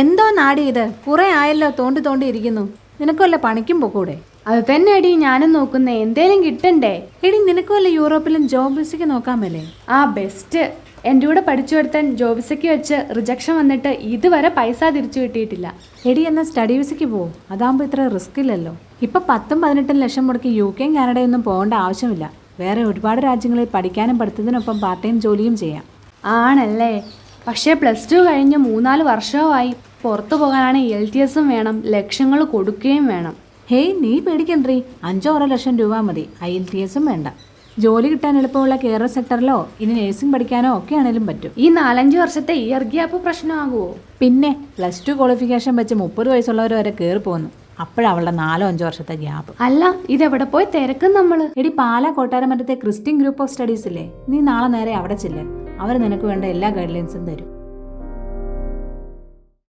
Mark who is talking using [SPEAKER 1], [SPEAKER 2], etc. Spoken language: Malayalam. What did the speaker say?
[SPEAKER 1] എന്തോ നാടി ഇത്? കുറെ ആയല്ലോ തോണ്ടി തോണ്ടി ഇരിക്കുന്നു. നിനക്കുമല്ല പണിക്കും പോക്കൂടെ?
[SPEAKER 2] അത് തന്നെ അടി ഞാനും നോക്കുന്നേ. എന്തേലും കിട്ടണ്ടേ?
[SPEAKER 1] എടി നിനക്ക് വല്ല യൂറോപ്പിലും ജോബ് വിസയ്ക്ക് നോക്കാമല്ലേ
[SPEAKER 2] ആ ബെസ്റ്റ്. എന്റെ കൂടെ പഠിച്ചു കൊടുത്താൻ ജോബിസയ്ക്ക് വെച്ച് റിജക്ഷൻ വന്നിട്ട് ഇതുവരെ പൈസ തിരിച്ചു കിട്ടിയിട്ടില്ല.
[SPEAKER 1] എടി എന്ന സ്റ്റഡി വിസയ്ക്ക് പോവും അതാകുമ്പോൾ ഇത്ര റിസ്ക് ഇല്ലല്ലോ. ഇപ്പൊ പത്തും പതിനെട്ടും ലക്ഷം മുടക്കി യു കെയും കാനഡയും ഒന്നും പോകേണ്ട ആവശ്യമില്ല. വേറെ ഒരുപാട് രാജ്യങ്ങളിൽ പഠിക്കാനും പഠിത്തത്തിനൊപ്പം പാർട്ട് ടൈം ജോലിയും ചെയ്യാം.
[SPEAKER 2] ആണല്ലേ. പക്ഷേ പ്ലസ് ടു കഴിഞ്ഞ് മൂന്നാൽ വർഷമായി പുറത്തു പോകാനാണ് എൽ ടി എസും വേണം ലക്ഷങ്ങൾ കൊടുക്കുകയും വേണം.
[SPEAKER 1] ഹേയ് നീ പേടിക്കണ്ടേ അഞ്ചോ ആറോ ലക്ഷം രൂപ മതി. ഐ എൽ ടി എസും വേണ്ട. ജോലി കിട്ടാൻ എളുപ്പമുള്ള കെയർ സെക്ടറിലോ ഇനി നേഴ്സിംഗ് പഠിക്കാനോ ഒക്കെ ആണെങ്കിലും പറ്റും.
[SPEAKER 2] ഈ നാലഞ്ച് വർഷത്തെ ഇയർ ഗ്യാപ്പ് പ്രശ്നമാകുമോ
[SPEAKER 1] പിന്നെ പ്ലസ് ടു ക്വാളിഫിക്കേഷൻ വെച്ച് മുപ്പത് വയസ്സുള്ളവർ വരെ കയറി പോകുന്നു അപ്പോഴവളുടെ നാലോ അഞ്ചോ വർഷത്തെ ഗ്യാപ്പ്.
[SPEAKER 2] അല്ല ഇതെവിടെ പോയി തിരക്കും നമ്മൾ
[SPEAKER 1] എടി പാലാ കൊട്ടാരമറ്റത്തെ ക്രിസ്ത്യൻ ഗ്രൂപ്പ് ഓഫ് സ്റ്റഡീസ് ഇല്ലേ? നീ നാളെ നേരെ അവിടെ ചെല്ലേ. അവർ നിനക്ക് വേണ്ട എല്ലാ ഗൈഡ്ലൈൻസും തരും.